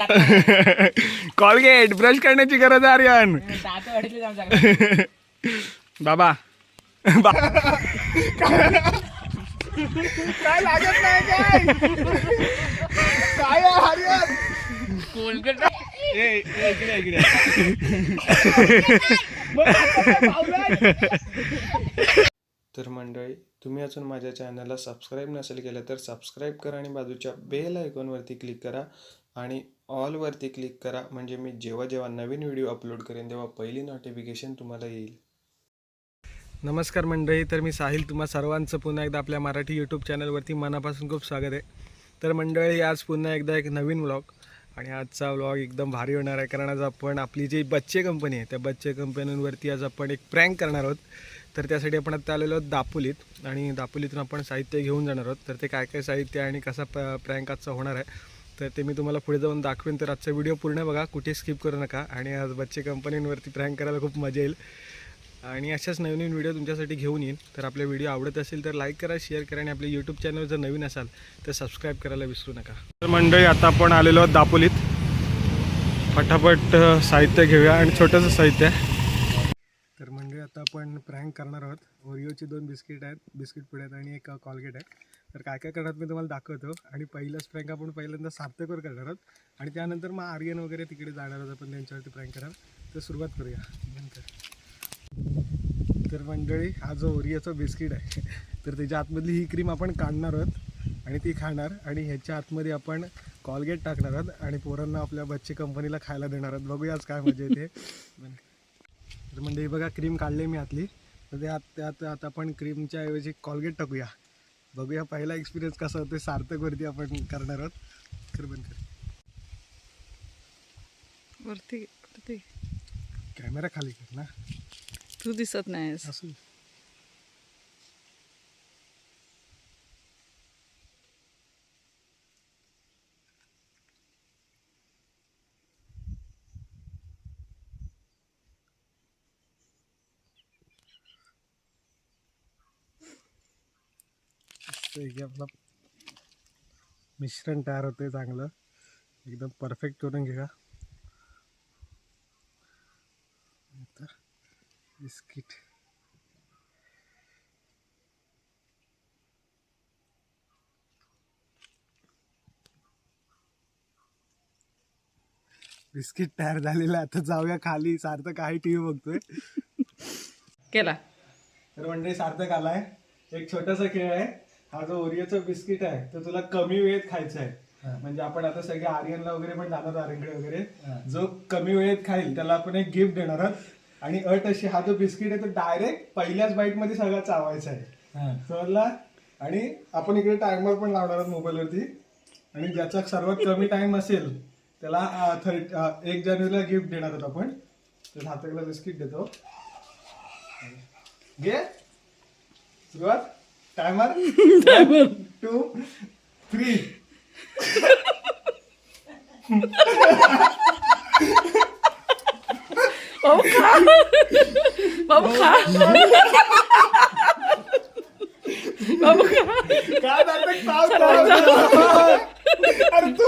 Colgate brush करण्याची गरज आहे आर्यन बाबा. काय लागत नाही काय? काय आहे आर्यन कोलगेट इकडे, इकडे. तर मंडळी तुम्ही अजून माझ्या चॅनलला सबस्क्राईब नसेल केलं तर सबस्क्राईब करा आणि बाजूच्या बेल आयकॉनवरती क्लिक करा. आणि ऑलवरती क्लिक करा. म्हणजे मी जेव्हा जेव्हा नवीन व्हिडिओ अपलोड करेन तेव्हा पहिली नोटिफिकेशन तुम्हाला येईल. नमस्कार मंडळी तर मी साहिल. तुम्हा सर्वांचं पुन्हा एकदा आपल्या मराठी यूट्यूब चॅनलवरती मनापासून खूप स्वागत आहे. तर मंडळी आज पुन्हा एकदा एक नवीन व्लॉग आणि आजचा व्लॉग एकदम भारी होणार आहे. कारण आज आपण आपली जी बच्चे कंपनी आहे त्या बच्चे कंपनीवरती आज आपण एक प्रँक करणार आहोत. तर त्यासाठी आपण आता आलेलो आहोत दापोलीत आणि दापोलीतून आपण साहित्य घेऊन जाणार आहोत. तर ते काय काय साहित्य आणि कसा प्रँक आजचा होणार आहे तर ते मी तुम्हाला पुढे जाऊन दाखवेन. तर आजचा व्हिडिओ पूर्ण बघा. कुठे स्किप करू नका. आणि आज बच्चे कंपनींवरती प्रँक करायला खूप मजा येईल. आणि अशाच नवीन नवीन व्हिडिओ तुमच्यासाठी घेऊन येईन. तर आपले व्हिडिओ आवडत असेल तर लाईक करा शेअर करा आणि आपले यूट्यूब चॅनल जर नवीन असाल तर सबस्क्राईब करायला विसरू नका. तर मंडळी आता आपण आलेलो आहोत दापोलीत. पटापट साहित्य घेऊया. आणि छोटंसं साहित्य. आहे आत्ता आता आपण प्रँक करणार आहोत. ओरिओची दोन बिस्किट आहेत बिस्किट पुढे आहेत आणि एक uh, कॉलगेट आहे तर काय काय करणार मी तुम्हाला दाखवतो. आणि पहिलाच प्रँक आपण पहिल्यांदा सार्थकवर करणार आहोत. आणि त्यानंतर मग आर्यन वगैरे तिकडे जाणार आहोत. आपण त्यांच्यावरती प्रँक करा तर सुरुवात करूया. नंतर. तर मंडळी हा जो ओरिओचा बिस्किट आहे तर त्याच्या आतमधली ही क्रीम आपण काढणार आहोत. आणि ती खाणार. आणि ह्याच्या आतमध्ये आपण कॉलगेट टाकणार आहोत. आणि पोरांना आपल्या बच्चे कंपनीला खायला देणार आहोत. बघूया आज काय मजा येते. तर म्हणजे ही बघा क्रीम काढली मी आतली. तर त्यात त्यात आता आपण क्रीमच्या ऐवजी कॉलगेट टाकूया. बघूया पहिला एक्सपिरियन्स कसा होतो सार्थकवरती आपण करणार आहोत. कर बंद कर. वरती वरती. कॅमेरा खाली कर ना. तू दिसत नाहीस. असू की आपलं मिश्रण तयार होते चांगलं. एकदम परफेक्ट करून घ्या तर बिस्किट बिस्किट तयार झालेलं आहे. आता जाऊया खाली. सार्थक काही टी व्ही बघतोय. केला. तर मंडळी सार्थक आलाय. एक छोटासा खेळ आहे. हा जो ओरिओचा बिस्किट आहे तो तुला कमी वेळेत खायचा आहे. म्हणजे आपण आता सगळे आर्यनला वगैरे पण जाणार आर्यनकडे वगैरे. जो कमी वेळेत खाईल त्याला आपण एक गिफ्ट देणार आहोत. आणि अट अशी हा जो बिस्किट आहे तो डायरेक्ट पहिल्याच बाईटमध्ये सगळा चावायचा आहे. समजला आणि आपण इकडे टायमर पण लावणार आहोत मोबाईलवरती आणि ज्याचा सर्वात कमी टाइम असेल त्याला थर्टी एक जानेवारीला गिफ्ट देणार आहोत आपण. तर सार्थकला बिस्किट देतो. घे. सुरुवात. टायमर टू थ्री बाबू खा बाबू खा बाबू खा काय? अरे तू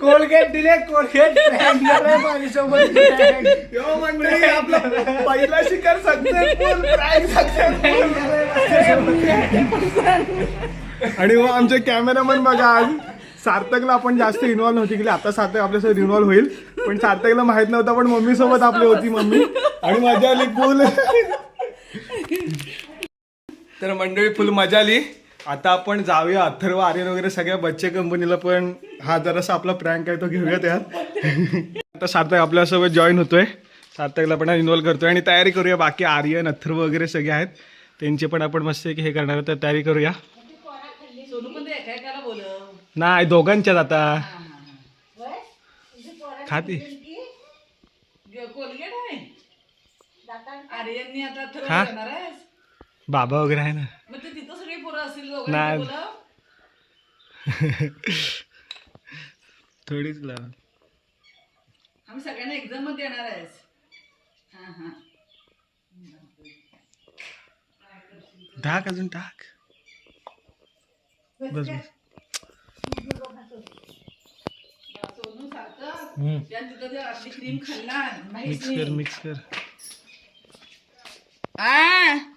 कोलगेट दिले कोलगेट माझ्यासोबत यो मंडळी आपला पहिला शिकार सक्सेसफुल प्राईज सक्सेसफुल आणि हो आमचे कॅमेरामन बघा आज सार्थकला आपण जास्त इन्व्हॉल्व नव्हती केली. आता सार्थक आपल्यासोबत इन्व्हॉल्व होईल. पण सार्थकला माहीत नव्हतं पण मम्मी सोबत आपली होती मम्मी. आणि मजा आली फुल तर मंडळी फुल मजा आली. आता आपण जाऊया अथर्व आर्यन वगैरे सगळ्या बच्चे कंपनीला पण हा जरासा आपला प्रँक आहे तो घेऊया त्यात आता सार्थक आपल्यासोबत जॉईन होतोय. सार्थकला पण इन्व्हॉल्व करतोय आणि तयारी करूया. बाकी आर्यन अथर्व वगैरे सगळे आहेत. त्यांचे पण आपण मस्त हे करणार तर तयारी करूया. नाही दोघांच्यात आता. खाती. बाबा वगैरे आहे ना. नाही. थोडीच लाव. आम्ही सगळ्यांना एक्झाममध्ये येणार आहेस. हा हा. टाक अजून टाक. बस बस सोनू सारखं त्या तिथं ते क्रीम खाल्ला मिक्स. कर मिक्स कर. आ!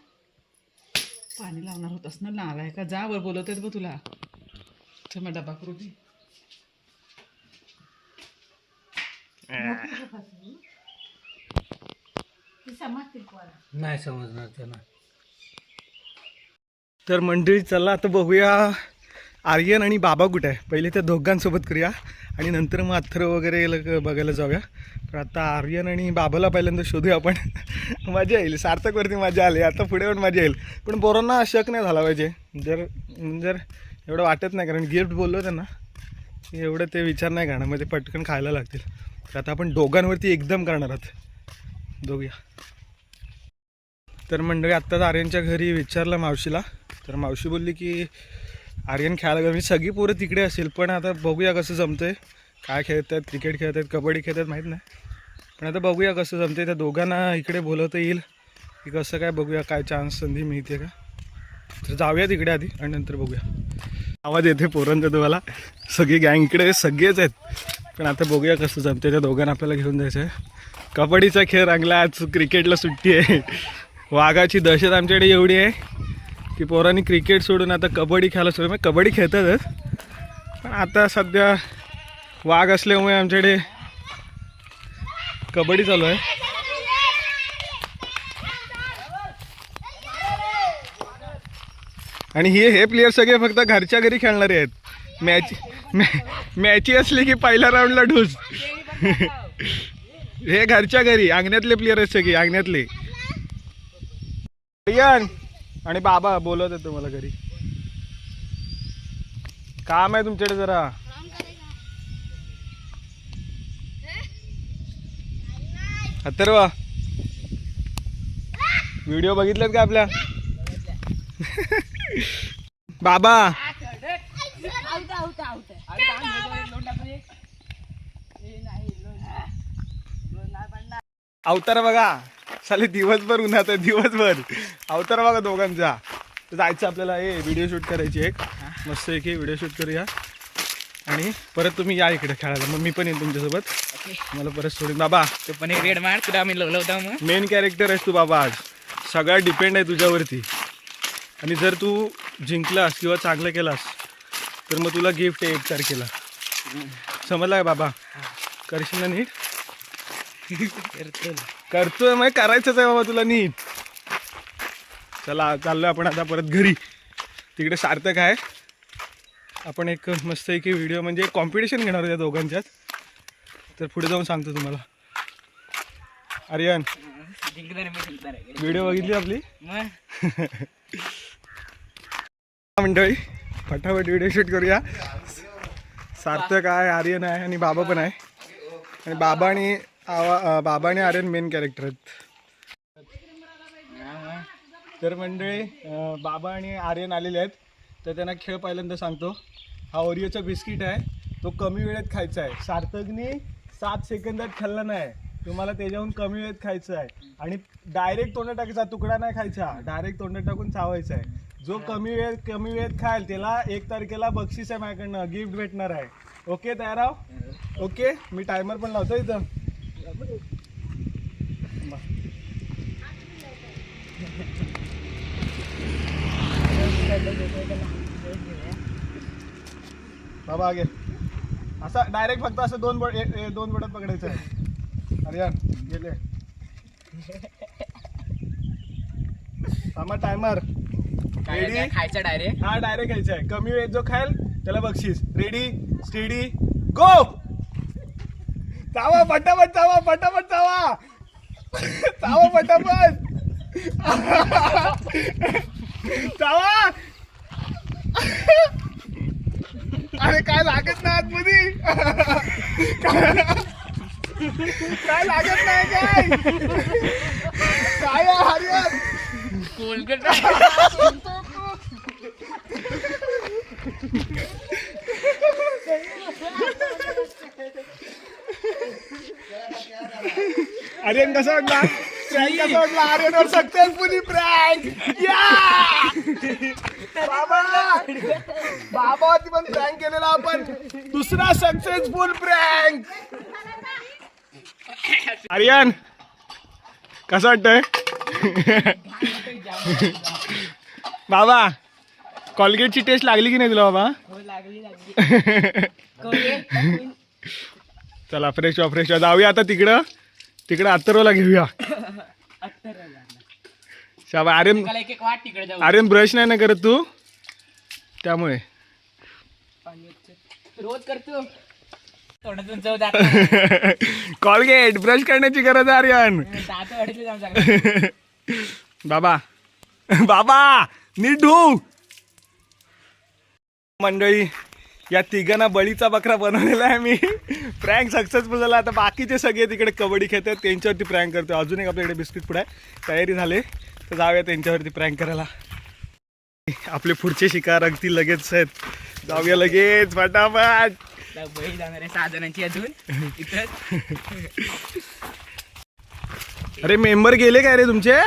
पाणी लावणार होतस ना लावाय का? जा वर बोलवत आहेत बघ तुला. चल मग डबा करू दे. नाही समजणार त्यांना. तर मंडळी चला आता बघूया आर्यन आणि बाबा कुठे आहे. पहिले त्या दोघांसोबत करूया आणि नंतर मग अथर्व वगैरे बघायला जाऊया. तर आता आर्यन आणि बाबाला पहिल्यांदा शोधूया आपण. मजा येईल सार्थकवरती मजा आली. आता पुढे पण मजा येईल. पण पोरांना शक नाही झाला पाहिजे. जर जर एवढं वाटत नाही कारण गिफ्ट बोललो त्यांना की एवढं ते विचार नाही करणार. मग ते पटकन खायला लागतील. तर आता आपण दोघांवरती एकदम करणार आहोत. दोघ्या. तर मंडळी आत्ताच आर्यनच्या घरी विचारलं मावशीला. तर मावशी बोलली की आर्यन खेळायला मी म्हणजे सगळी पोरं तिकडे असेल. पण आता बघूया कसं जमतंय. काय खेळतात क्रिकेट खेळतात कबड्डी खेळतात माहीत नाही. पण आता बघूया कसं जमते त्या दोघांना इकडे बोलवता येईल. की कसं काय बघूया काय चान्स संधी मिळते का? तर जाऊया तिकडे आधी आणि नंतर बघूया. आवाज येते पोरांचा तुम्हाला. सगळी गँग इकडे सगळेच आहेत. पण आता बघूया कसं जमते त्या दोघांना आपल्याला घेऊन जायचं आहे कबड्डीचा खेळ रंगला आज क्रिकेटला सुट्टी आहे. वाघाची दहशत आमच्याकडे एवढी आहे की पोरांनी क्रिकेट सोडून आता कबड्डी खेळायला सोडून कबड्डी खेळतातच पण आता सध्या वाघ असल्यामुळे आमच्याकडे कबड्डी चालू आहे. आणि हे हे प्लेयर सगळे फक्त घरच्या घरी खेळणारे आहेत. मॅच मॅ- मॅची असली की पहिल्या राऊंडला ढूस. हे घरच्या घरी अंगण्यातले प्लेयर आहेत सगळे अंगण्यातले. आणि. बाबा बोलत आहे तुम्हाला घरी. काम आहे तुमच्याकडे जरा. अथर्व व्हिडिओ बघितलेत का आपल्या? बाबा. अवतार बघा. चालेल दिवसभर उन्हात आहे दिवसभर. अवतार बघा दोघांचा. जायचं आपल्याला हे व्हिडिओ शूट करायची एक. मस्त एक व्हिडिओ शूट करूया. आणि परत तुम्ही या इकडे खेळायला. मग मी पण येईन तुमच्यासोबत. मला परत सोडून बाबा तो पण एक रेड मार तुला आम्ही लवलवता मग. मेन कॅरेक्टर आहेस तू बाबा आज. सगळा डिपेंड आहे तुझ्यावरती. आणि जर तू जिंकलास किंवा चांगलं केलास तर मग तुला गिफ्ट आहे एक तारखेला. समजला आहे बाबा? करशील ना नीट? करतोय मग करायचंच आहे बाबा तुला नीट. चला चाललोय आपण आता परत घरी. तिकडे सार्थक आहे. आपण एक मस्त एक व्हिडिओ म्हणजे कॉम्पिटिशन घेणार आहोत या दोघांच्यात. तर पुढे जाऊन सांगतो तुम्हाला. आर्यन व्हिडिओ बघितली आपली? मंडळी फटाफट व्हिडिओ शूट करूया. सार्थक आहे आर्यन आहे आणि बाबा पण आहे. आणि बाबा आणि आवा बाबा आणि आर्यन मेन कॅरेक्टर आहेत. तर मंडळी बाबा आणि आर्यन आलेले आहेत. तर त्यांना खेळ पहिल्यांदा सांगतो. हा ओरिओचा बिस्किट आहे. तो कमी वेळेत खायचा आहे. सार्थकने सात सेकंदात खाल्ला नाही. तुम्हाला त्याच्याहून कमी वेळेत खायचं आहे. आणि डायरेक्ट तोंड टाकायचा तुकडा नाही खायचा. डायरेक्ट तोंड टाकून चावायचा आहे. जो कमी वेळ कमी वेळेत खायल त्याला एक तारखेला बक्षीस आहे माझ्याकडनं. गिफ्ट भेटणार आहे. ओके तयार आहो ओके मी टायमर पण लावतो इथं. बाबा आगे. असा डायरेक्ट फक्त असं दोन बोट ए- ए- दोन बोटात पकडायचं आहे. अरे गेले. थांबा टायमर काय रेडी काय खायचं डायरेक्ट हा डायरेक्ट घ्यायचा आहे. कमी वेळ जो खायल त्याला बक्षीस. रेडी स्टेडी गो चावा पटापट चावा पटापट चावा. चावा पटापट. चावा. अरे काय लागत नाही आतमध्ये? काय लागत नाही काय? काय आहे हरियर कोलगेट आर्यन कसा वाटला? प्रँक कसा वाटला? आर्यनवर सक्सेसफुली प्रँक. या बाबा बाबा पण प्रँक केलेला आपण. दुसरा सक्सेसफुल प्रँक आर्यन कसं वाटतंय? बाबा कॉलगेटची टेस्ट लागली की नाही तुला बाबा? चला फ्रेश व्हा फ्रेश व्हा. जाऊया आता तिकडं. तिकडं अत्तरवला घेऊया. शाबा आर्यन मला एक एक वाट तिकडे जाऊ. आर्यन ब्रश नाही ना करत तू? त्यामुळे. रोज करतो. तोंडातून चव दात. कॉलगेट ब्रश करण्याची गरज आहे आर्यन दात जाऊन बाबा. बाबा नीट धू मंडळी या तिघांना बळीचा बकरा बनवलेला आहे मी. प्रँक सक्सेसफुल झाला. आता बाकीचे सगळे तिकडे कबड्डी खेळतात. त्यांच्यावरती प्रँक करतो अजून एक आपल्याकडे बिस्किट पुढे तयारी झाली. तर जाऊया त्यांच्यावरती प्रँक करायला. आपले पुढचे शिकार अगदी लगेच आहेत. जाऊया लगेच फटाफट. बळी जाणार आहे सहा जणांची अजून. इथं. अरे मेंबर गेले काय रे तुमचे?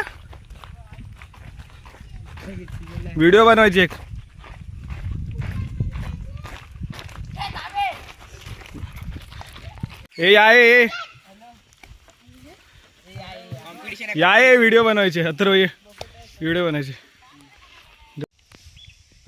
व्हिडिओ बनवायचे एक. ए या व्हिडिओ बनवायचे अथर्व ये. व्हिडिओ बनायचे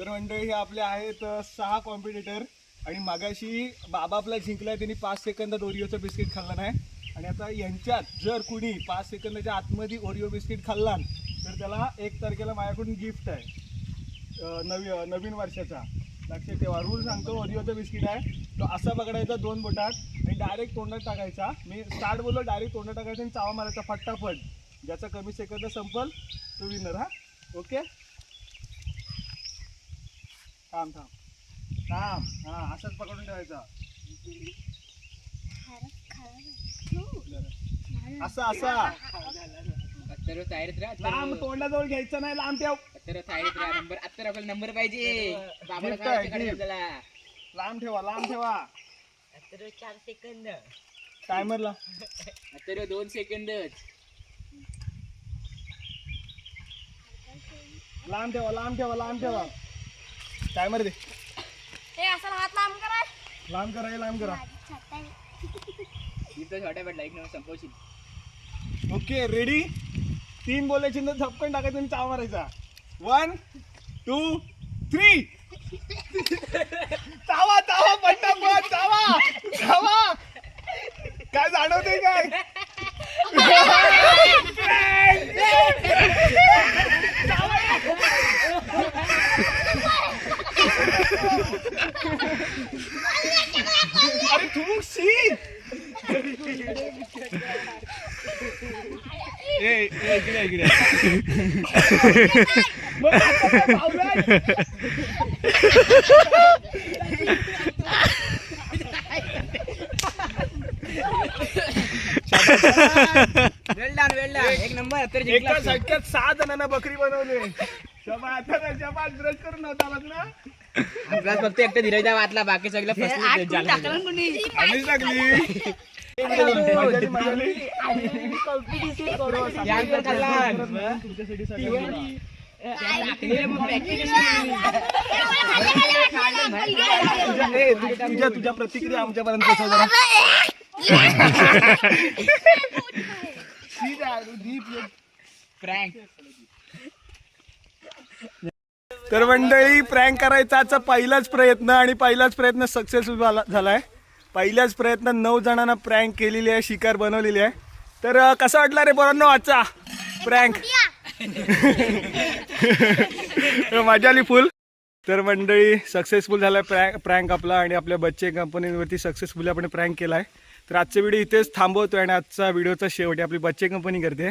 तर मंडळी हे आपले आहेत सहा कॉम्पिटिटर आणि मागाशी बाबा आपला आहे त्यांनी पाच सेकंदात ओरिओचं बिस्किट खाल्लं नाही. आणि आता यांच्यात जर कुणी पाच सेकंदाच्या आतमध्ये ओरिओ बिस्किट खाल्ला तर त्याला एक तारखेला माझ्याकडून गिफ्ट आहे. नवी नवीन वर्षाचा. लक्षात ठेवा. रूल सांगतो ओरिओचं बिस्किट आहे. तो असा पकडायचा दोन बोटात आणि डायरेक्ट तोंडात टाकायचा. मी स्टार्ट बोललो डायरेक्ट तोंडात टाकायचा आणि चावा मारायचा फटाफट. ज्याचा कमी सेकंद संपल तो विनर हा. ओके थांब थांब. थांब. हा असाच पकडून ठेवायचा. असा असा. अत्तर तयारीत राहा लांब तोंडाजवळ घ्यायचं नाही लांब ठेव. अत्तर तयारीत राहा नंबर अत्तर आपल्याला नंबर पाहिजे बाबाला काय काढायचं आपल्याला लांब ठेवा लांब ठेवा. अत्तर चार सेकंद टायमरला. अत्तर दोन सेकंदच लांब ठेवा लांब ठेवा लांब ठेवा. टायमर दे हे असं हात लांब करा. लांब करा हे लांब करा. इथं छोट्या भेटला एक नंबर संपवशील. ओके रेडी तीन बोलायची नंतर झपकन टाकायचं आणि चाव मारायचा. वन टू थ्री चावा चावा पटापट चावा चावा. काय जाणवतंय काय? अरे तू शी ए ए, इकडे इकडे. मग आता काय पावलाय? वेल डन वेल डन एक नंबर जिंकला एका झटक्यात सहा जणांना बकरी बनवली. शबा आता शबा ब्रश करून नव्हता आलात ना. आपला फक्त एकटा धीरजदा वाचला बाकी सगळं फसलं. तुझ्या तुझ्या- प्रतिक्रिया आमच्यापर्यंत प्रँक तर मंडळी प्रँक करायचा पहिलाच प्रयत्न आणि पहिलाच प्रयत्न सक्सेसफुल झाला झालाय. पहिल्याच प्रयत्न नऊ जणांना प्रँक केलेली आहे शिकार बनवलेली आहे. तर कसा वाटला रे पोरांनो आजचा प्रँक मजा आली फुल तर मंडळी सक्सेसफुल झालाय प्रँक प्रँक आपला आणि आपल्या बच्चे कंपनीवरती सक्सेसफुली आपण प्रँक केला आहे तर आजचा व्हिडिओ इथेच थांबवतोय आणि आजचा व्हिडिओचा शेवटी आपली बच्चे कंपनी करते.